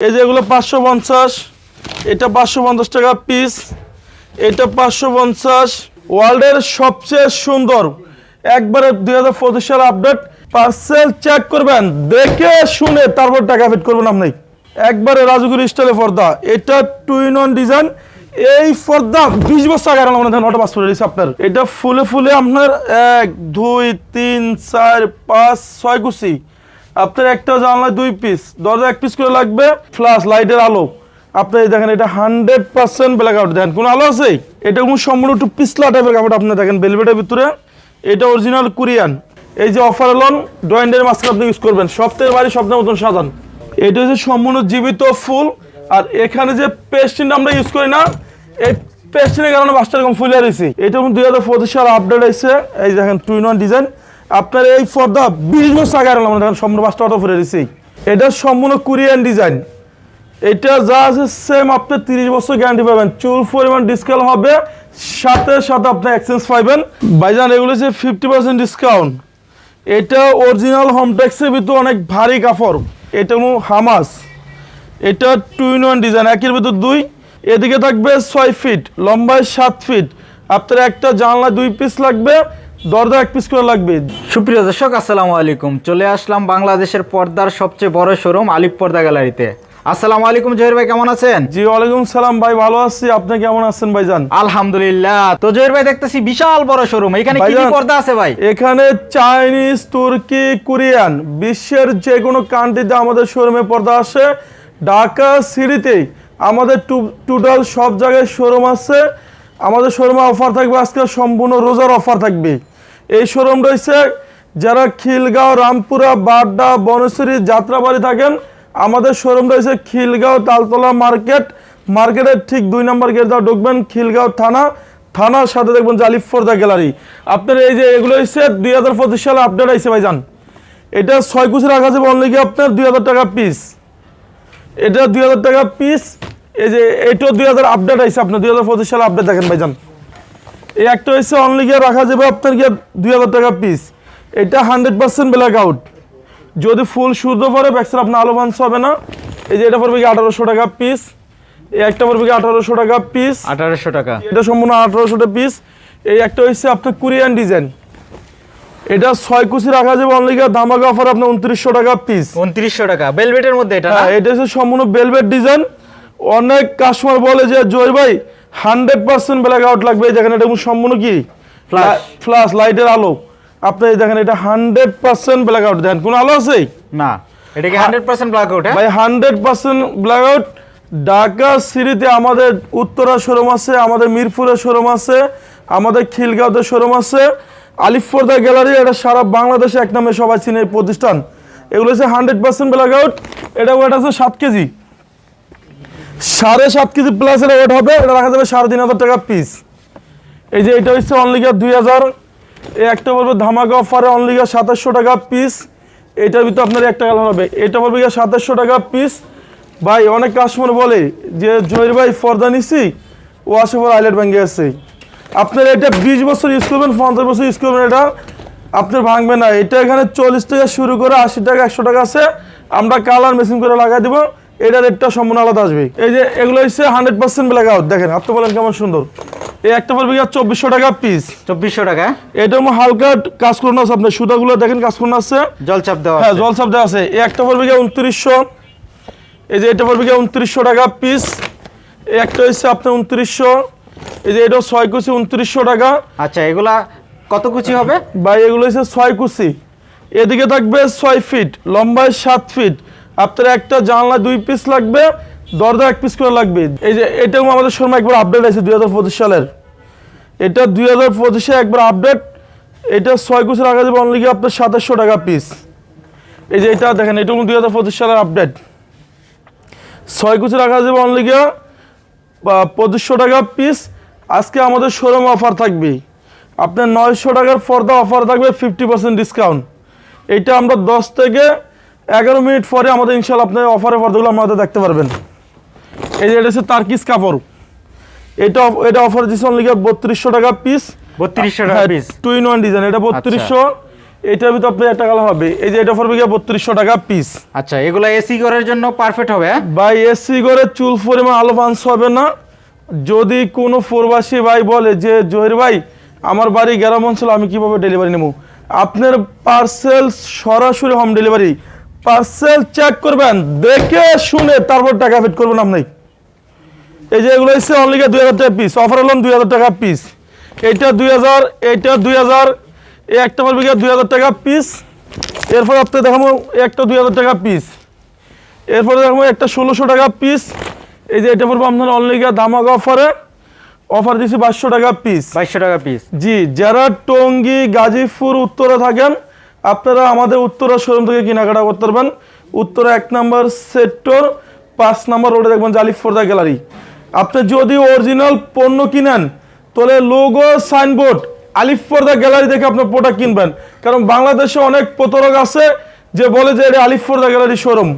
এই যে এগুলো পাঁচশো পঞ্চাশ, এটা পাঁচশো পঞ্চাশ টাকা পিস এটা পাঁচশো পঞ্চাশ। ওয়ার্ল্ডের সবচেয়ে সুন্দর, একবারে দুই হাজার পঁচিশ সাল আপডেট পার্সেল চেক করবেন, দেখে শুনে তারপর টাকা ফিট করবেন আপনি। একবারে রাজগুরি স্টাইলে পর্দা, এটা টু ইন ওয়ান ডিজাইন এই পর্দা বিশ বছর আগে আমরা দেখেন অটো পাস করে দিয়েছি আপনার। এটা ফুলে ফুলে আপনার, এক, দুই, তিন, চার, পাঁচ, ছয় কুচি। আপনার একটা জানলা দুই পিস দরজা এক পিস করে লাগবে ফ্লাশ লাইটের আলো। আপনি এই দেখেন, এটা হান্ড্রেড পার্সেন্ট ব্ল্যাক আউট দেখেন, কোনো আলো আছে? এটা কোনো সম্পূর্ণ একটু পিছলা টাইপের কাপড় আপনি দেখেন বেলভেটের ভিতরে। এটা অরিজিনাল কোরিয়ান। এই যে অফার এলন ড্রয়েন্ডের মাস্কে আপনি ইউজ করবেন, সপ্তাহের বাড়ি, সপ্তাহের মতন সাজান। এটা হচ্ছে সম্পূর্ণ জীবিত ফুল, আর এখানে যে পেস্টিনটা আমরা ইউজ করি না, এই পেস্টিনের কারণে বাসটা এরকম ফুলে রয়েছে। এটা দুই হাজার পঁচিশ সাল আপডেট আছে এই দেখেন টু ইন ওয়ান ডিজাইন আপনার এই পর্দা বিশ বছর আগে আনলাম দেখেন সম্পূর্ণ বাসটা অটো ফুলে রয়েছে এটা সম্পূর্ণ কোরিয়ান ডিজাইন এটা যা আছে সেম আপনি তিরিশ বছর গ্যারান্টি পাবেন। চুল পরিমাণ ডিসকাউন্ট হবে, সাথে সাথে আপনি এক্সচেঞ্জ পাইবেন। বাইজান এগুলো হচ্ছে ফিফটি পার্সেন্ট ডিসকাউন্ট এটা অরিজিনাল হোম ট্যাক্সের ভিতর অনেক ভারী কাপড়। এটা হামাস এটা টু ইন ওয়ান ডিজাইন একের ভিতর দুই। এদিকে থাকবে ছয় ফিট লম্বায় সাত ফিট আপনার একটা জানলা দুই পিস লাগবে। দরজা এক পিস করে লাগবে। সুপ্রিয় দর্শক আসসালামু আলাইকুম। চলে আসলাম বাংলাদেশের পর্দার সবচেয়ে বড় শোরুম আলিপ পর্দা গ্যালারিতে আসসালামু আলাইকুম জহির ভাই কেমন আছেন? জি ওয়ালাইকুম সালাম ভাই ভালো আছি। আপনি কেমন আছেন ভাইজান? আলহামদুলিল্লাহ। তো জহির ভাই দেখতেছি বিশাল বড় শোরুম এখানে কি কি পর্দা আছে ভাই? এখানে চাইনিজ তুর্কি কোরিয়ান বিশ্বের যে কোনো কান্ট্রিতে আমাদের শোরুমে পর্দা আসে। ঢাকা সিটিতে আমাদের টোটাল সব জায়গায় শোরুম আছে। আমাদের শোরুমে অফার থাকবে আজকে সম্পূর্ণ রোজার অফার থাকবে। এই শোরুম রয়েছে। যারা খিলগাঁও, রামপুরা, বাড্ডা, বনশ্রী যাত্রাবাড়ি থাকেন, আমাদের শোরুম রয়েছে খিলগাঁও তালতলা মার্কেট। মার্কেটের ঠিক দুই নম্বর গেট দাও ঢুকবেন খিলগাঁও থানা। থানার সাথে দেখবেন যে আলিফ ফোর্দা গ্যালারি। আপনার এই যে এগুলো হচ্ছে দুই হাজার পঁচিশ সালে আপডেট আইসে ভাইজান। এটা ছয় কুচি রাখা যাবে অনলি আপনার দুই হাজার টাকা পিস এটা দুই হাজার টাকা পিস এই যে এটাও দুই হাজার আপডেট আইসে আপনার দুই হাজার পঁচিশ সালে আপডেট দেখেন ভাইজান। এই একটা হচ্ছে অনলি গিয়ে রাখা যাবে আপনার গিয়ে দুই হাজার টাকা পিস এটা হান্ড্রেড পার্সেন্ট ব্ল্যাক আউট যদি ফুল শুদ্ধ পরে ব্যাক্সের আপনার আলো মাংস হবে না। এই যে এটা পড়বে কি আঠারোশো টাকা পিস এই একটা পড়বে কি আঠারোশো টাকা পিস আঠারোশো টাকা। এটা সম্পূর্ণ আঠারোশো টাকা পিস এই একটা হচ্ছে আপনার কোরিয়ান ডিজাইন এটা ছয় কুচি রাখা যাবে অনলি ধামাকা অফার আপনার উনত্রিশশো টাকা পিস উনত্রিশশো টাকা। বেলভেটের মধ্যে এটা হ্যাঁ এটা হচ্ছে সম্পূর্ণ বেলভেট ডিজাইন অনেক কাস্টমার বলে যে জয় ভাই হান্ড্রেড পার্সেন্ট ব্ল্যাক আউট লাগবে। এই দেখেন এটা সম্পূর্ণ কি. ফ্লাশ লাইটের আলো। আপনি দেখেন এটা হান্ড্রেড পার্সেন্ট ব্ল্যাক আউট দেখেন কোনো আলো আছে? না। এটা কি হান্ড্রেড পার্সেন্ট ব্ল্যাক আউট ভাই hundred percent blackout Dhaka সিটিতে আমাদের উত্তরা শোরুম আছে আমাদের মিরপুরের শোরুম আছে আমাদের খিলগাঁওতে শোরুম আছে। আলিফপর্দা গ্যালারি এটা সারা বাংলাদেশে এক নামে সবাই চিনে প্রতিষ্ঠান। এগুলো হচ্ছে হান্ড্রেড পার্সেন্ট ব্ল্যাক আউট এটা ওয়েট আছে সাত কেজি। সাড়ে সাত কেজি প্লাস এটা ওয়েট হবে, এটা রাখা যাবে সাড়ে তিন হাজার টাকা পিস এই যে এটা হচ্ছে অনলিগা দুই হাজার। একটা বলবে ধামাকা অফারে অনলিগা সাতাশশো টাকা পিস এটার ভিতরে আপনার একটা কালার হবে। এটা বলবে গিয়ে সাতাশশো টাকা পিস ভাই, অনেক কাস্টমার বলে যে, জহির ভাই ফর্দা নিছি, ও আসে পর আইলেট ব্যাঙ্গে আছে। আপনার এটা বিশ বছর ইউজ করবেন, পঞ্চাশ বছর ইউজ করবেন এটা। আপনার ভাঙবে না। এটা এখানে চল্লিশ টাকা শুরু করে আশি টাকা, একশো টাকা আছে। আমরা কালার মেশিন করে লাগাই দিব। এটা রেটটা সম্পূর্ণ আলাদা আসবে। এই যে এগুলো হচ্ছে হান্ড্রেড পার্সেন্ট ব্ল্যাক আউট দেখেন আপনি বলেন কেমন সুন্দর। এই একটা পড়বে চব্বিশশো টাকা পিস চব্বিশশো টাকা। মধ্যে হালকা কাজ করুন আছে আপনার সুতাগুলো দেখেন কাজ করুন আছে। জল চাপ দেওয়া হ্যাঁ আছে। জল সাপ দেওয়া আছে। এই একটা পড়বে গিয়ে উনত্রিশশো। এই যে এটা পড়বে গিয়ে উনত্রিশশো টাকা পিস এই একটা হচ্ছে আপনার উনত্রিশশো। এই যে এটা ছয় কুচি উনত্রিশশো টাকা। আচ্ছা এগুলা কত কুচি হবে? ভাই এগুলো হচ্ছে ছয় কুচি। এদিকে থাকবে ছয় ফিট লম্বায় সাত ফিট আপনার একটা জানলা দুই পিস লাগবে, দরজা এক পিস করে লাগবে। এই যে, এটাও আমাদের সময় একবার আপডেট আছে দুই হাজার পঁচিশ সালের। এটা দুই হাজার পঁচিশে একবার আপডেট এটা ছয় কুচি রাখা যাবে অনলি আপনার সাতাশশো টাকা পিস এই যে, এটা দেখেন, এটা দুই হাজার পঁচিশ সালের আপডেট ছয় কুচি রাখা যাবে অনলি গিয়া পঁচিশশো টাকা পিস আজকে আমাদের শোরুম অফার থাকবে। আপনার নয়শো টাকার পর্দা অফার থাকবে ফিফটি পার্সেন্ট ডিসকাউন্ট এইটা আমরা দশ থেকে এগারো মিনিট পরে আমাদের ইনশাল্লাহ আপনার অফারের পর্দাগুলো আমাদের দেখতে পারবেন। এই যে এটা হচ্ছে তার্কিস কাপড়। এটা এটা অফার দিচ্ছে অনলি বত্রিশশো টাকা পিস বত্রিশশো টাকা piece two in one design এটা বত্রিশশো। এটার ভিতরে আপনার একটা কালার হবে। এই যে এটা পড়বে গিয়ে বত্রিশশো টাকা পিস আচ্ছা এগুলো এসি ঘরের জন্য পারফেক্ট হবে হ্যাঁ? ভাই এসি করে চুল পরিমাণ আলো পাঞ্চ হবে না। যদি কোনো প্রবাসী ভাই বলে যে জহির ভাই আমার বাড়ি গ্রাম অঞ্চল আমি কীভাবে ডেলিভারি নেব? আপনার পার্সেল সরাসরি হোম ডেলিভারি পার্সেল চেক করবেন দেখে শুনে তারপর টাকা পেড করবেন আপনি। এই যে এগুলো হচ্ছে অনলি দুই হাজার টাকা পিস অফার হলাম দুই হাজার টাকা পিস এইটা দুই হাজার এইটা দুই হাজার এই একটা পড়বে গিয়ে দুই হাজার টাকা পিস এরপর আপনার দেখাবো একটা দুই হাজার টাকা পিস এরপরে দেখব একটা ষোলোশো টাকা পিস এই যে এটা পড়ব আপনার অনলি দামাক অফারে অফার দিচ্ছি বাইশশো টাকা পিস বাইশশো টাকা পিস জি যারা টঙ্গী গাজীপুর উত্তরে থাকেন আপনারা আমাদের উত্তরা শোরুম থেকে কেনাকাটা করতে পারবেন। উত্তরা এক নম্বর সেক্টর পাঁচ নম্বর রোডে দেখবেন জালিফ ফোর্দা গ্যালারি আপনি যদি অরিজিনাল পণ্য কিনেন তাহলে লোগো সাইনবোর্ড আলিফ ফোর্দা গ্যালারি দেখে আপনার প্রোডাক্ট কিনবেন। কারণ বাংলাদেশে অনেক প্রতারক আছে যে বলে যে এটা আলিফ ফোর্দা গ্যালারি শোরুম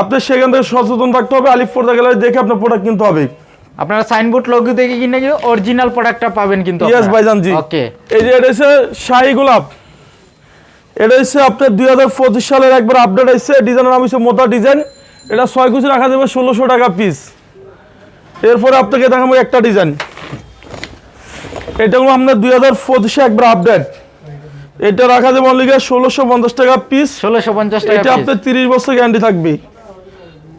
আপনি সেখান থেকে সচেতন থাকতে হবে আলিফ ফোর্দা গ্যালারি দেখে আপনার প্রোডাক্ট কিনতে হবে। আপনারা সাইনবোর্ড লোগো দেখে কিনে গিয়ে অরিজিনাল প্রোডাক্টটা পাবেন কিন্তু ইয়েস ভাইজান জি। ওকে এই যে এটা হচ্ছে শাহী গোলাপ। এটা হচ্ছে আপনার দুই হাজার পঁচিশ সালের একবার আপডেট এসেছে ডিজাইনের নাম হচ্ছে মোটা ডিজাইন এটা ছয় কুচি রাখা যাবে ষোলোশো টাকা পিস এরপরে আপনাকে দেখাবো একটা ডিজাইন এটা হলো আপনার দুই হাজার পঁচিশে একবার আপডেট এটা রাখা যাবে অনলি ষোলোশো পঞ্চাশ টাকা পিস ষোলোশো পঞ্চাশ টাকা এটা আপনার তিরিশ বছর গ্যারান্টি থাকবে।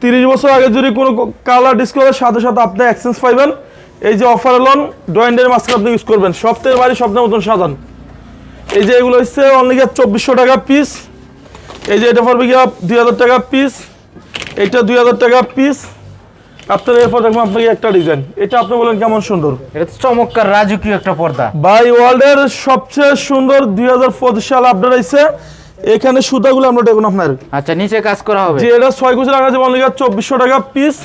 তিরিশ বছর আগে যদি কোনো কালার ডিসকাউন্টের সাথে সাথে আপনি এক্সচেঞ্জ পাইবেন। এই যে অফার লোন ডয়েন্ডের মাস্ক আপনি ইউজ করবেন। সপ্তাহের বাড়ি স্বপ্নের মতন সাজান। এই যে এগুলো হচ্ছে অনলি চব্বিশশো টাকা পিস এই যে এটা পড়বে গিয়ে দুই হাজার টাকা পিস এটা দুই হাজার টাকা পিস আপনার এরপর দেখবেন আপনাকে একটা ডিজাইন এটা আপনি বলেন কেমন সুন্দর? এটা চমৎকার রাজকীয় একটা পর্দা। বাই ওয়ার্ল্ডের সবচেয়ে সুন্দর দুই হাজার পঁচিশ সাল আপডেট আছে এখানে সুতাগুলো আমরা দেখুন আপনার। আচ্ছা নিচে কাজ করা হবে। যে এটা ছয় কুচি রাখা যাবে অনলি চব্বিশশো টাকা পিস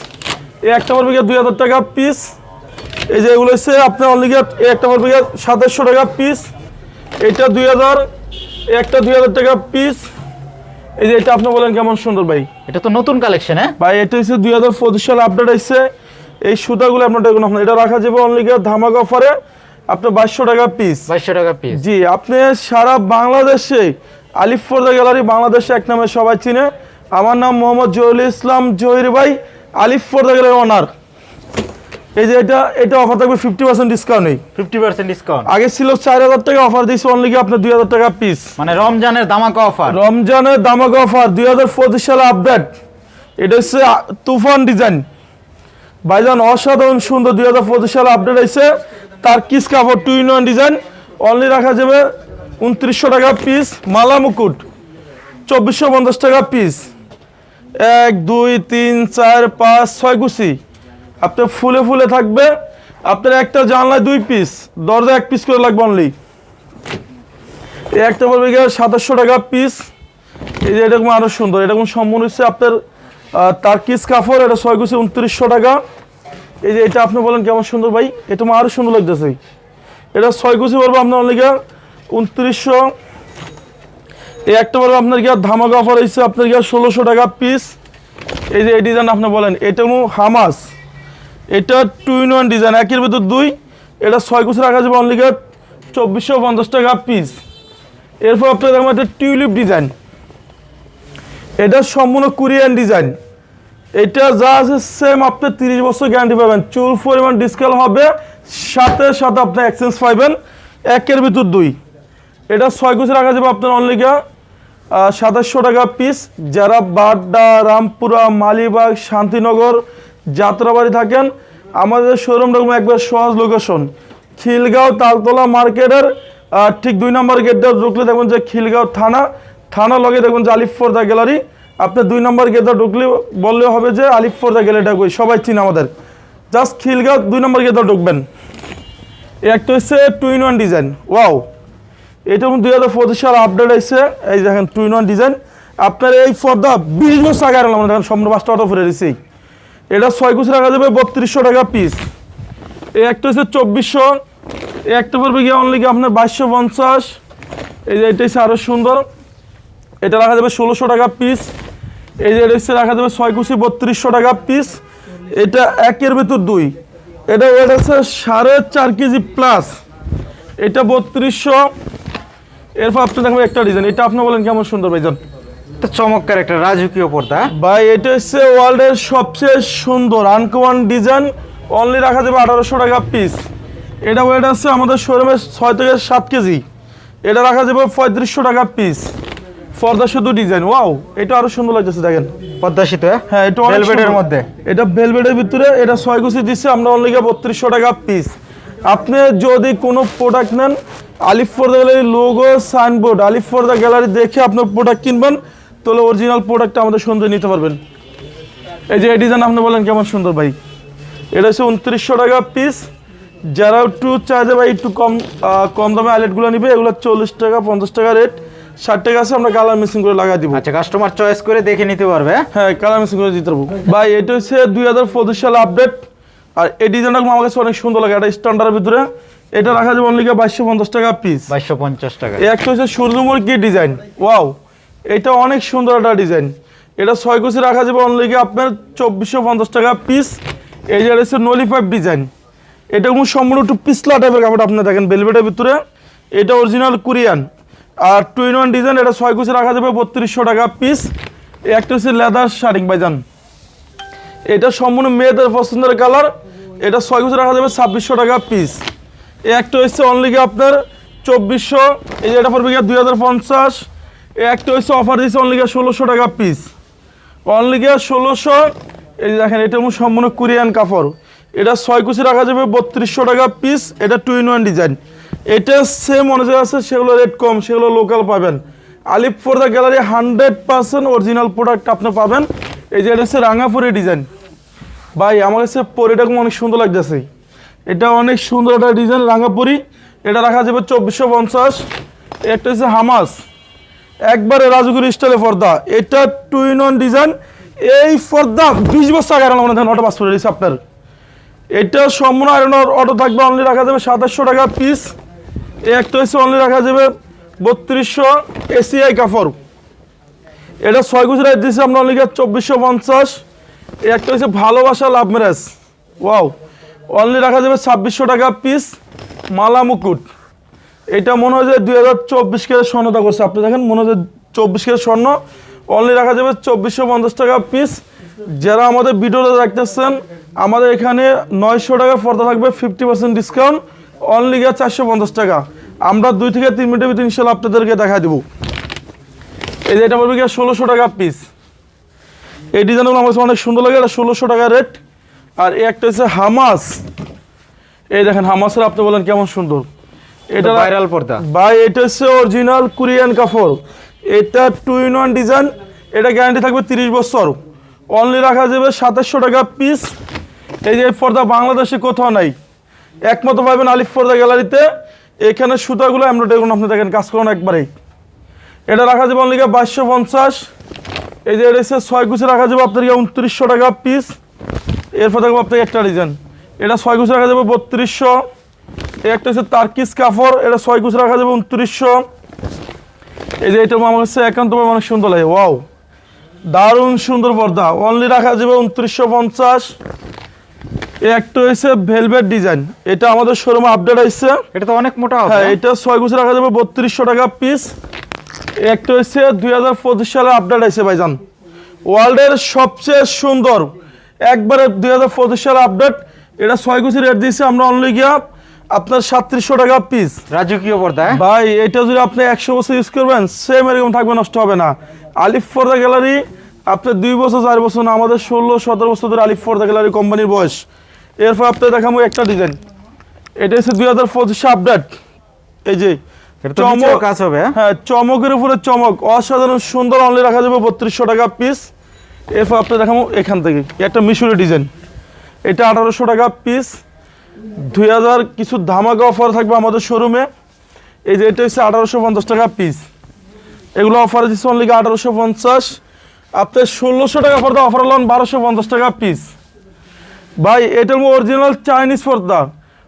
এই একটা পড়বে গিয়ে দুই হাজার টাকা পিস এই যে এগুলো হচ্ছে আপনার অনলি এই একটা পড়বে গিয়ে সাতাশশো টাকা পিস এটা দুই হাজার একটা দুই হাজার টাকা পিস এই যে এটা আপনি বলেন কেমন সুন্দর ভাই। এটা তো নতুন কালেকশন হ্যাঁ? ভাই এটা হচ্ছে দুই হাজার পঁচিশ সালে আপডেট আসছে এই সুতাগুলো আপনার দেখুন আপনার। এটা রাখা যাবে অনলি ধামাক অফারে আপনার বাইশশো টাকা পিস বাইশশো টাকা পিস জি আপনি সারা বাংলাদেশে আলিফ ফোর্দা গ্যালারি বাংলাদেশে এক নামে সবাই চিনে। আমার নাম মোহাম্মদ জহুল ইসলাম জহির ভাই আলিফ ফোর্দা গ্যালারি অনার এই যে এটা এটা অফার থাকবে ফিফটি পার্সেন্ট ডিসকাউন্ট নেই ফিফটি পার্সেন্ট ডিসকাউন্ট আগে ছিল চার হাজার টাকা অফার দিয়েছে অনলি কি আপনার দুই হাজার টাকা পিস মানে রমজানের দামাকা অফার রমজানের দামাক অফার দুই হাজার পঁচিশ সালে আপডেট এটা হচ্ছে তুফান ডিজাইন ভাইজান অসাধারণ সুন্দর দুই হাজার পঁচিশ সালে আপডেট হয়েছে। তার কিস কাপড় two in one design only রাখা যাবে উনত্রিশশো টাকা পিস মালা মুকুট। চব্বিশশো পঞ্চাশ টাকা পিস এক দুই তিন চার পাঁচ ছয় কুচি। আপনার ফুলে ফুলে থাকবে। আপনার একটা জানলায় দুই পিস দরজা এক পিস করে লাগবে অনলি একটা পড়বে গিয়ে সাতাশশো টাকা পিস এই যে এরকম আরও সুন্দর এরকম সম্পূর্ণ হচ্ছে আপনার তার কিস কাপড় এটা ছয় কুচি উনত্রিশশো টাকা। এই যে এটা আপনি বলেন কেমন সুন্দর ভাই, এটা আমার আরও সুন্দর লাগতেছে। এটা ছয় কুচি পড়বে আপনার অনলিকা উনত্রিশশো। এই একটা পড়বে আপনার গিয়ে ধামাকা অফার হয়েছে আপনার গিয়ে ষোলোশো টাকা পিস এই যে এই ডিজাইন আপনি বলেন, এটা হামাস এটা টু ইন ওয়ান ডিজাইন একের ভিতর দুই, এটা ছয় কুচি রাখা যাবে অনলিকা চব্বিশশো পঞ্চাশ টাকা পিস এরপর আপনার দেখবেন একটা টিউলিপ ডিজাইন এটা সম্পূর্ণ কোরিয়ান ডিজাইন এটা যা আছে সেম আপনি তিরিশ বছর গ্যারান্টি পাবেন। চুল পরিমাণ ডিসকাউন্ট হবে, সাথে সাথে আপনি এক্সচেঞ্জ পাইবেন, একের ভিতর দুই। এটা ছয় কুচি রাখা যাবে আপনার অনলিকা সাতাশশো টাকা পিস যারা বাড্ডা, রামপুরা, মালিবাগ, শান্তিনগর যাত্রাবাড়ি থাকেন। আমাদের শোরুম রকম একবার সহজ লোকেশন খিলগাঁও তালতলা মার্কেটের ঠিক দুই নম্বর গেটটা ঢুকলে দেখবেন যে খিলগাঁও থানা। থানা লগে দেখবেন যে আলিফ ফোর্দা গ্যালারি। আপনি দুই নম্বর গেটটা ঢুকলে বললে হবে যে আলিফ ফোর্দা গ্যালারিটা কই? সবাই চিনে আমাদের। জাস্ট খিলগাঁও দুই নম্বর গেটটা ঢুকবেন। একটা হচ্ছে two in one design wow এটা দুই হাজার পঁচিশ সাল আপডেট হয়েছে। এই দেখেন টু ইন ওয়ান ডিজাইন আপনার এই পর্দা বিশ বছর আগে আনলাম। দেখেন সম্পূর্ণ পাঁচটা অটো ফিরে দিছি। এটা ছয় কুচি রাখা যাবে, বত্রিশশো টাকা পিস এই একটা হচ্ছে চব্বিশশো, এই একটা পড়বে গিয়ে অনলি কি আপনার বাইশশো পঞ্চাশ। এই যে এটা হচ্ছে আরও সুন্দর। এটা রাখা যাবে ষোলোশো টাকা পিস এই যে এটা হচ্ছে রাখা যাবে ছয় কুচি বত্রিশশো টাকা পিস এটা একের ভেতর দুই। এটা ওয়েট আছে সাড়ে চার কেজি প্লাস এটা বত্রিশশো। এরপর আপনি দেখবেন একটা ডিজাইন এটা আপনি বলেন কেমন সুন্দর ভাইজান? চমৎকার একটা রাজকীয় পর্দা। ভাই এটা হচ্ছে ওয়ার্ল্ডের সবচেয়ে সুন্দর আনকমন ডিজাইন অনলি রাখা যাবে আঠারোশো টাকা পিস এটা ওয়েট আছে আমাদের শোরুমে ছয় থেকে সাত কেজি। এটা রাখা যাবে পঁয়ত্রিশশো টাকা পিস ফর্দা শুধু ডিজাইন ওয়াও এটা আরও সুন্দর লাগতেছে দেখেন। পদ্মা শীত? হ্যাঁ এটা ভেলভেটের মধ্যে? এটা ভেলভেটের ভিতরে এটা ছয় কুচি দিচ্ছে আমরা অনলি বত্রিশশো টাকা পিস আপনি যদি কোনো প্রোডাক্ট নেন আলিফ ফর্দা গ্যালারি লোগো সাইনবোর্ড আলিফ ফর্দা গ্যালারি দেখে আপনার প্রোডাক্ট কিনবেন তাহলে অরিজিনাল প্রোডাক্টটা আমাদের সুন্দর নিতে পারবেন। এই যে এই ডিজাইন আপনি বলেন কেমন সুন্দর ভাই। এটা হচ্ছে উনত্রিশশো টাকা পিস যারা একটু চায় যে ভাই একটু কম কম দামে আইলেটগুলো নিবে এগুলো চল্লিশ টাকা পঞ্চাশ টাকা রেট ষাট টাকা আছে আমরা কালার মেশিন করে লাগাই দিব। আচ্ছা কাস্টমার চয়েস করে দেখে নিতে পারবে হ্যাঁ? কালার মেশিন করে দিতে পারব। ভাই এটা হচ্ছে দুই হাজার পঁচিশ সালে আপডেট আর এই ডিজাইনটা আমার কাছে অনেক সুন্দর লাগে। এটা স্ট্যান্ডার্ডের ভিতরে। এটা রাখা যাবে অনলি বাইশশো পঞ্চাশ টাকা পিস বাইশশো পঞ্চাশ টাকা। এই একটা হচ্ছে সূর্যমুখী ডিজাইন ওয়াও এটা অনেক সুন্দর একটা ডিজাইন এটা ছয় কুচি রাখা যাবে অনলি আপনার চব্বিশশো পঞ্চাশ টাকা পিস এই যে হচ্ছে নলি পাইপ ডিজাইন এটা কোনো সম্পূর্ণ একটু পিছলা টাইপের কাপড় আপনি দেখেন বেলভেটের ভিতরে। এটা অরিজিনাল কোরিয়ান আর টু ইন ওয়ান ডিজাইন এটা ছয় কুচি রাখা যাবে বত্রিশশো টাকা পিস একটা হচ্ছে লেদার শার্টিং বাইজান এটা সম্পূর্ণ মেয়েদের পছন্দের কালার। এটা ছয় কুচি রাখা যাবে ছাব্বিশশো টাকা পিস একটা হচ্ছে অনলি আপনার চব্বিশশো, এই যে এটা পড়বে গিয়ে দুই হাজার পঞ্চাশ। একটা হচ্ছে অফার দিচ্ছে অনলি গিয়ে ষোলোশো টাকা পিস অনলি গিয়ে ষোলোশো, এই যে দেখেন, এটা সম্পূর্ণ কোরিয়ান কাপড়। এটা ছয় কুচি রাখা যাবে বত্রিশশো টাকা পিস এটা টু ইন ওয়ান ডিজাইন এটা সেম অনুযায়ী আছে, সেগুলো রেট কম, সেগুলো লোকাল পাবেন। Alif for the gallery hundred percent original product আপনি পাবেন। এই যে এটা হচ্ছে রাঙাপুরি ডিজাইন ভাই, আমার কাছে পরিটা অনেক সুন্দর লাগতেছে। এটা অনেক সুন্দর একটা ডিজাইন রাঙাপুরি এটা রাখা যাবে চব্বিশশো পঞ্চাশ। একটা হচ্ছে হামাস। একবারে রাজগুরি স্টাইলে পর্দা। এটা টু ইন ওয়ান ডিজাইন এই পর্দা বিশ বছর আগে আমরা দেখেন অটো পাস করে দিয়েছি আপনার। এটা সম্পূর্ণ আয়রন অটো থাকবে অনলি রাখা যাবে সাতাশশো টাকা পিস একটা হচ্ছে অনলি রাখা যাবে বত্রিশশো এসিআই কাপড়। এটা ছয় গুজরাট দিয়েছি আমরা অনলি চব্বিশশো পঞ্চাশ। একটা হচ্ছে ভালোবাসা লাভ ম্যারেজ ওয়াও অনলি রাখা যাবে ছাব্বিশশো টাকা পিস মালা মুকুট। এটা মনে হয় যে দুই হাজার চব্বিশ কেজি স্বর্ণতা করছে। আপনি দেখেন, মনে হয় যে চব্বিশ কেজি স্বর্ণ। অনলি রাখা যাবে চব্বিশশো পঞ্চাশ টাকা পিস যারা আমাদের ভিডিওটা দেখতেছেন, আমাদের এখানে নয়শো টাকা পর্দা থাকবে ফিফটি পার্সেন্ট ডিসকাউন্ট অনলি গিয়ে চারশো পঞ্চাশ টাকা। আমরা দুই থেকে তিন মিনিটের ভিতরে ইনশাল্লাহ আপনাদেরকে দেখা দেবো। এই যে এটা বলবে গিয়ে ষোলোশো টাকা পিস এই ডিজাইনগুলো আমার কাছে অনেক সুন্দর লাগে এটা ষোলোশো টাকা রেট আর এই একটা হচ্ছে হামাস। এই দেখেন হামাসের আপনি বলেন কেমন সুন্দর। এটা ভাইরাল পর্দা। ভাই এটা হচ্ছে অরিজিনাল কোরিয়ান কাপড়। এটা টু ইন ওয়ান ডিজাইন এটা গ্যারান্টি থাকবে তিরিশ বছর। অনলি রাখা যাবে সাতাশশো টাকা পিস এই যে পর্দা বাংলাদেশে কোথাও নাই। একমাত্র পাবেন আলিফ পর্দা গ্যালারিতে এখানে সুতাগুলো এমব্রয়ডারি করুন আপনি দেখেন কাজ করুন একবারেই। এটা রাখা যাবে অনলি বাইশশো পঞ্চাশ। এই যে এটা হচ্ছে ছয় কুচি রাখা যাবে আপনার উনত্রিশশো টাকা পিস এরপর দেখব আপনাকে একটা ডিজাইন এটা ছয় কুচি রাখা যাবে বত্রিশশো। একটা হচ্ছে তার্কিস কাপড় এটা ছয় কুচি রাখা যাবে উনত্রিশশো। এই যে এটা আমার কাছে একান্তভাবে অনেক সুন্দর লাগে ওয়াও দারুণ সুন্দর পর্দা। অনলি রাখা যাবে উনত্রিশশো পঞ্চাশ। একটা হয়েছে ভেলভেট ডিজাইন এটা আমাদের শোরুমে আপডেট আসছে এটা তো অনেক মোটা হ্যাঁ এটা ছয় কুচি রাখা যাবে বত্রিশশো টাকা পিস একটা হচ্ছে দুই হাজার পঁচিশ সালে আপডেট আছে ভাইজান। ওয়ার্ল্ডের সবচেয়ে সুন্দর একবারে দুই হাজার পঁচিশ সালে আপডেট এটা ছয় কুচি রেট দিয়েছি আমরা অনলি গিয়া আপনার সাতত্রিশশো টাকা পিস রাজকীয় পর্দা হ্যাঁ? ভাই এটা যদি আপনি একশো বছর ইউজ করবেন সেম এরকম থাকবে নষ্ট হবে না। আলিফ ফর্দা গ্যালারি আপনি দুই বছর চার বছর না আমাদের ষোলো সতেরো বছর ধরে আলিফ ফর্দা গ্যালারি কোম্পানির বয়স। এরপর আপনি দেখাবো একটা ডিজাইন এটা হচ্ছে দুই হাজার পঁচিশে আপডেট এই যে কাজ হবে হ্যাঁ? হ্যাঁ চমকের উপরে চমক। অসাধারণ সুন্দর অনলি রাখা যাবে বত্রিশশো টাকা পিস এরপর আপনি দেখাবো এখান থেকে। একটা মিশরি ডিজাইন। এটা আঠারোশো টাকা পিস দুই হাজার কিছু ধামাকা অফার থাকবে আমাদের শোরুমে এই যে এটা হচ্ছে আঠারোশো পঞ্চাশ টাকা পিস এগুলো অফার দিচ্ছে অনলি আঠারোশো পঞ্চাশ। আপনি ষোলোশো টাকা পর্দা অফার হলেন বারোশো পঞ্চাশ টাকা পিস ভাই এটার অরিজিনাল চাইনিজ পর্দা।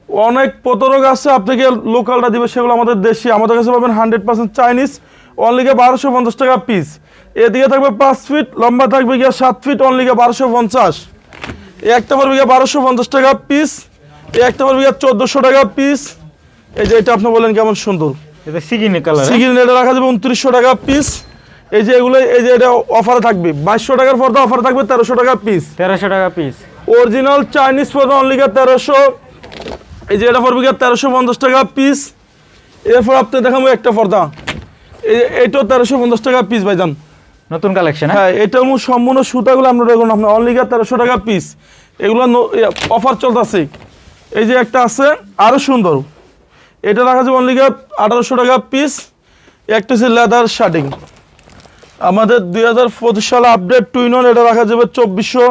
অনেক প্রতারক আছে আপনাকে লোকালটা দিবে সেগুলো আমাদের দেশি। আমাদের কাছে পাবেন হান্ড্রেড পার্সেন্ট চাইনিজ অনলিকে বারোশো পঞ্চাশ টাকা পিস এদিকে থাকবে পাঁচ ফিট লম্বা থাকবে গিয়ে সাত ফিট অনলিকে বারোশো পঞ্চাশ। এই একটা পড়বে গিয়ে বারোশো পঞ্চাশ টাকা পিস এই একটা পড়বে গিয়ে চোদ্দোশো টাকা পিস এই যে এটা আপনি বলেন কেমন সুন্দর। এটা কালার সিগিন এটা রাখা যাবে উনত্রিশশো টাকা পিস এই যে এগুলো এই যে এটা অফারে থাকবে। বাইশশো টাকার পর্দা অফারে থাকবে তেরোশো টাকা পিস তেরোশো টাকা পিস অরিজিনাল চাইনিজ পর্দা অনলি গা তেরোশো। এই যে এটা পড়বে তেরোশো পঞ্চাশ টাকা পিস এরপর আপনি দেখাবো একটা পর্দা। এই যে এটাও তেরোশো পঞ্চাশ টাকা পিস ভাইজান। নতুন কালেকশন হ্যাঁ? এটা সম্পূর্ণ সুতাগুলো আমরা দেখুন আপনার অনলি তেরোশো টাকা পিস এগুলো অফার চলতেছে। এই যে একটা আছে আরও সুন্দর। এটা রাখা যাবে অনলি আঠারোশো টাকা পিস একটা হচ্ছে লেদার শার্টিং আমাদের দুই হাজার পঁচিশ সালে আপডেট টুইনন এটা রাখা যাবে চব্বিশশো।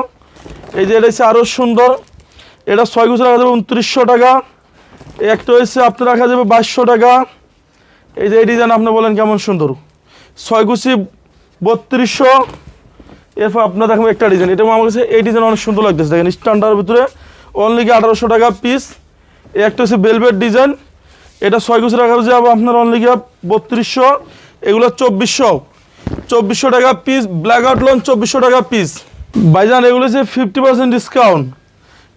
এই যে এটা হচ্ছে আরও সুন্দর। এটা ছয় গুছ রাখা যাবে উনত্রিশশো টাকা। একটা হচ্ছে আপনার রাখা যাবে বাইশশো টাকা। এই যে এই ডিজাইন আপনি বলেন কেমন সুন্দর। ছয় গুছি বত্রিশশো। এরপর আপনার দেখবেন একটা ডিজাইন এটা আমার কাছে এই ডিজাইন অনেক সুন্দর লাগতেছে। দেখেন স্ট্যান্ডার্ডের ভিতরে অনলি কি আঠারোশো টাকা পিস একটা হচ্ছে বেলভেট ডিজাইন এটা ছয় গুছি রাখা যাবে আপনার অনলি গিয়া বত্রিশশো। এগুলো চব্বিশশো। চব্বিশশো টাকা পিস ব্ল্যাক আউট লোন চব্বিশশো টাকা পিস বাইজান এগুলো হচ্ছে ফিফটি পার্সেন্ট ডিসকাউন্ট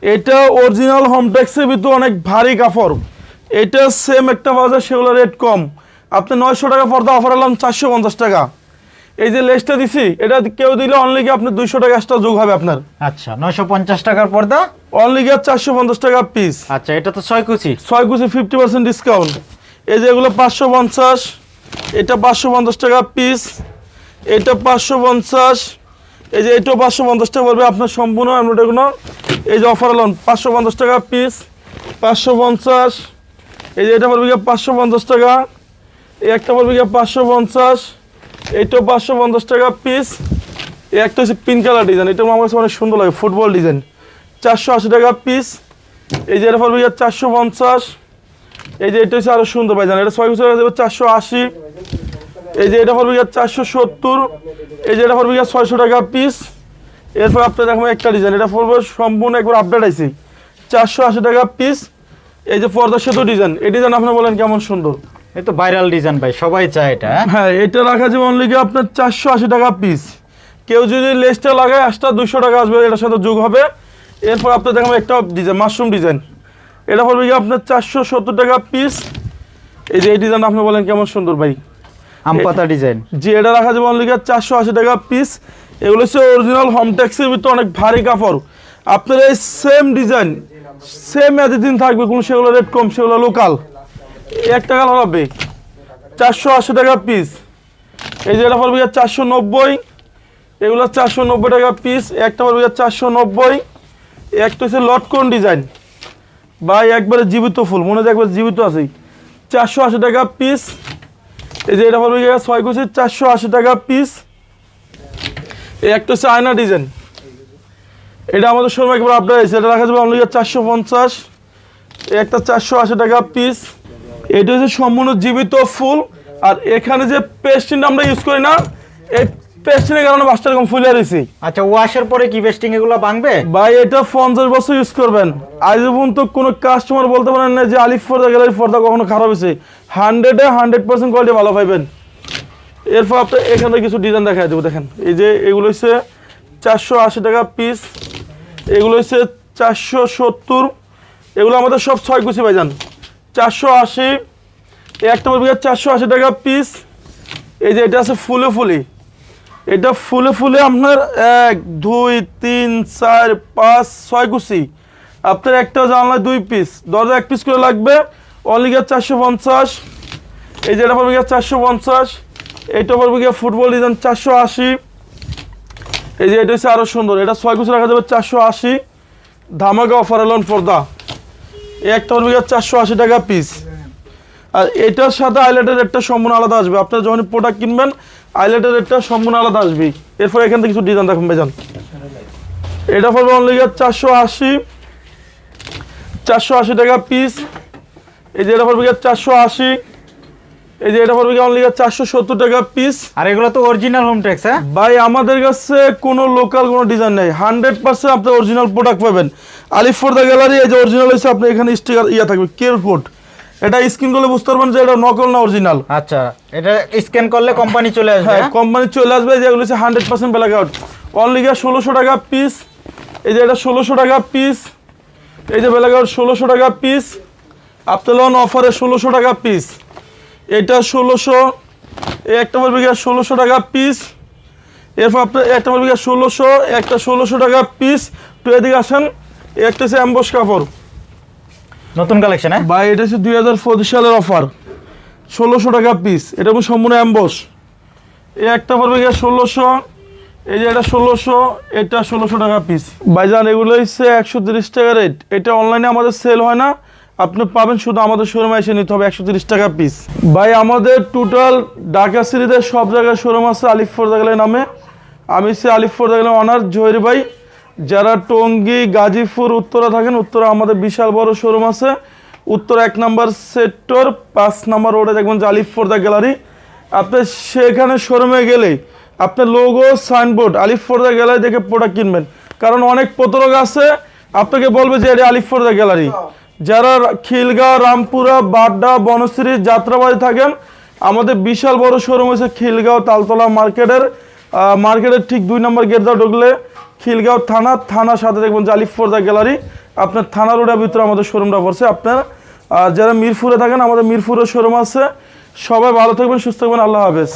এটা অরিজিনাল হোমটেক্সের ভিতরে অনেক ভারী কাপড়। এটা সেম একটা বাজার সেগুলো রেট কম। আপনি নয়শো টাকা পর্দা অফার আলাম চারশো পঞ্চাশ টাকা। এই যে লেসটা দিছি এটা কেউ দিলে অনলি কি আপনার দুইশো টাকা এক্সট্রা যোগ হবে আপনার। আচ্ছা নয়শো পঞ্চাশ টাকার পর্দা? অনলি গিয়ে চারশো পঞ্চাশ টাকা পিস আচ্ছা এটা তো ছয় কুচি। ছয় কুচি ফিফটি পার্সেন্ট ডিসকাউন্ট এই যে এগুলো পাঁচশো পঞ্চাশ এটা পাঁচশো পঞ্চাশ টাকা পিস এটা পাঁচশো পঞ্চাশ এই যে এটাও পাঁচশো পঞ্চাশ টাকা পড়বে আপনার সম্পূর্ণ এমনটা এই যে অফার আলাম পাঁচশো পঞ্চাশ টাকা পিস পাঁচশো পঞ্চাশ। এই যে এটা পড়বে গিয়ে পাঁচশো পঞ্চাশ টাকা। এই একটা পড়বে গিয়ে পাঁচশো পঞ্চাশ। এইটাও পাঁচশো পঞ্চাশ টাকা পিস এই একটা হচ্ছে পিঙ্ক কালার ডিজাইন এটা আমার কাছে অনেক সুন্দর লাগে ফুটবল ডিজাইন চারশো আশি টাকা পিস এই যে এটা পড়বে গিয়ে চারশো পঞ্চাশ। এই যে এটা হচ্ছে আরও সুন্দর ভাইজান, এটা ছয় বছর চারশো আশি। এই যে এটা পড়বে গিয়ে চারশো সত্তর এই যে এটা পড়বে গিয়ে ছয়শো টাকা পিস এরপর আপনার দেখবেন একটা ডিজাইন এটা পড়বে সম্পূর্ণ একবার আপডেট আইছে। চারশো আশি টাকা পিস এই যে পর্দা সেতু ডিজাইন এই ডিজাইন আপনি বলেন কেমন সুন্দর? এই তো ভাইরাল ডিজাইন ভাই সবাই চায় এটা হ্যাঁ? হ্যাঁ এটা রাখা যাবে অনলি গিয়ে আপনার চারশো আশি টাকা পিস কেউ যদি লেসটা লাগায় এক্সট্রা দুশো টাকা আসবে এটার সাথে যোগ হবে। এরপর আপনার দেখাবো একটা ডিজাইন মাশরুম ডিজাইন এটা পড়বে গিয়ে আপনার চারশো সত্তর টাকা পিস এই যে এই ডিজাইন আপনি বলেন কেমন সুন্দর ভাই। আম পাতা ডিজাইন। যে এটা রাখা যাবে অনলি গিয়ে চারশো আশি টাকা পিস এগুলো হচ্ছে অরিজিনাল হোম ট্যাক্সের ভিতরে অনেক ভারী কাপড়। আপনার এই সেম ডিজাইন সেম এতদিন থাকবে, কোনো সেগুলো রেট কম, সেগুলো লোকাল এক টাকা হবে, চারশো আশি টাকা পিস এই যে এটা পড়বে চারশো নব্বই, এগুলো চারশো নব্বই টাকা পিস একটা পড়বে চারশো নব্বই। একটা হচ্ছে লটকন ডিজাইন বা একবারে জীবিত ফুল, মনে হয় একবার জীবিত আছে। চারশো আশি টাকা পিস এই যে এটা পড়বে গিয়ে ছয় কুচি চারশো আশি টাকা পিস এই একটা হচ্ছে আয়না ডিজাইন এটা আমাদের শোরুম একবার আপডেট আছে এটা রাখা যাবে অনলি চারশো পঞ্চাশ। একটা চারশো আশি টাকা পিস এটা হচ্ছে সম্পূর্ণ জীবিত ফুল। আর এখানে যে পেস্টিনটা আমরা ইউজ করি না এই পেস্টিনের কারণে বাসটা এরকম ফুলে রয়েছে আচ্ছা ওয়াশের পরে কি পেস্টিং এগুলো ভাঙবে? ভাই এটা পঞ্চাশ বছর ইউজ করবেন। আজ পর্যন্ত কোনো কাস্টমার বলতে পারেন না যে আলিফ পর্দা গ্যালারি পর্দা কখনো খারাপ হয়েছে। হান্ড্রেডে হান্ড্রেড পার্সেন্ট কোয়ালিটি ভালো পাইবেন। এরপর আপনার এখানে কিছু ডিজাইন দেখা দেবো, দেখেন। এই যে এগুলো হচ্ছে চারশো আশি টাকা পিস এগুলো হচ্ছে চারশো সত্তর। এগুলো আমাদের সব ছয় কুচি ভাইজান। চারশো আশি এই একটা বলবি চারশো আশি টাকা পিস এই যে এটা আছে ফুলে ফুলি। এটা ফুলে ফুলে আপনার এক, দুই, তিন, চার, পাঁচ, ছয় কুচি। আপনার একটা জানলায় দুই পিস দরজা এক পিস করে লাগবে। অনলি চারশো পঞ্চাশ, এই যে এটা পড়বে গিয়ে চারশো পঞ্চাশ এইটা পড়বে গিয়ে ফুটবল ডিজাইন চারশো আশি, এই যে এটা হচ্ছে আরও সুন্দর, এটা ছয় কুচি রাখা যাবে চারশো আশি, ধামাকা অফার এলন পর্দা, এই একটা পড়বে গিয়ে চারশো আশি টাকা পিস। আর এটার সাথে আইলেটের রেটটা সম্পূর্ণ আলাদা আসবে, আপনারা যখন প্রোডাক্ট কিনবেন আইলেটের রেটটা সম্পূর্ণ আলাদা আসবে এরপর এখান থেকে কিছু ডিজাইন দেখুন ভাইজান। এটা পড়বে অনলি চারশো আশি চারশো আশি টাকা পিস এই যে এটা পড়বে চারশো আশি। এই যে এটা পড়বে অনলি চারশো সত্তর টাকা পিস আর এগুলো তো অরিজিনাল হোম ট্যাক্স হ্যাঁ? ভাই আমাদের কাছে কোনো লোকাল কোনো ডিজাইন নেই। হান্ড্রেড পার্সেন্ট আপনি অরিজিনাল প্রোডাক্ট পাবেন। আলিফ ফোর্দা গ্যালারি এই যে অরিজিনাল হয়েছে আপনি এখানে স্টিকার ইয়া থাকবে কেয়ার কোড এটা স্ক্রিন করলে বুঝতে পারবেন যে এটা নকল না অরিজিনাল আচ্ছা এটা স্ক্যান করলে কোম্পানি চলে আসবে হ্যাঁ হ্যাঁ? কোম্পানি চলে আসবে যেগুলো হচ্ছে hundred percent blackout only গিয়ে ষোলোশো টাকা পিস এই যে এটা ষোলোশো টাকা পিস এই যে ব্ল্যাক আউট ষোলোশো টাকা পিস আপনার অফারে ষোলোশো টাকা পিস এটা ষোলোশো এই একটা পড়বে গিয়ে ষোলোশো টাকা পিস এরপর আপনার একটা পড়বে গিয়ে ষোলোশো একটা ষোলোশো টাকা পিস তো এদিকে আসেন একটা হচ্ছে অ্যাম্বস কাপড়। নতুন কালেকশন হ্যাঁ? ভাই এটা হচ্ছে দুই হাজার পঁচিশ সালের অফার ষোলোশো টাকা পিস এটা সম্পূর্ণ অ্যাম্বস এই একটা পড়বে গিয়ে ষোলোশো এই যে এটা ষোলোশো এটা ষোলোশো টাকা পিস ভাইজান এগুলো হচ্ছে একশো তিরিশ টাকা রেট এটা অনলাইনে আমাদের সেল হয় না। আপনি পাবেন শুধু আমাদের শোরুমে এসে নিতে হবে একশো তিরিশ টাকা পিস ভাই, আমাদের টোটাল ঢাকা সিটিতে সব জায়গায় শোরুম আছে আলিফ ফোরদাগলের নামে। আমি সে আলিফ ফোরদাগলের অনার জহির ভাই। যারা টঙ্গী, গাজীপুর, উত্তরা থাকেন, উত্তরা আমাদের বিশাল বড় শোরুম আছে। উত্তর এক নম্বর সেক্টর পাঁচ নম্বর রোডে দেখবেন যে আলিফ ফোরদা গ্যালারি। আপনি সেখানে শোরুমে গেলে আপনার লোগো সাইনবোর্ড আলিফ ফোরদা গ্যালারি দেখে প্রোডাক্ট কিনবেন। কারণ অনেক প্রতারক আছে, আপনাকে বলবে যে এটা আলিফ ফোরদা গ্যালারি। যারা খিলগাঁও, রামপুরা, বাড্ডা, বনশ্রী যাত্রাবাড়ি থাকেন, আমাদের বিশাল বড় শোরুম হয়েছে খিলগাঁও তালতলা মার্কেটের। মার্কেটের ঠিক দুই নম্বর গেট দাও ঢুকলে খিলগাঁও থানা, থানার সাথে দেখবেন যে আলিফ ফোরদা গ্যালারি। আপনার থানা রোডের ভিতরে আমাদের শোরুমটা পড়ছে আপনার। যারা মিরপুরে থাকেন, আমাদের মিরপুরের শোরুম আছে। সবাই ভালো থাকবেন, সুস্থ থাকবেন, আল্লাহ হাফেজ।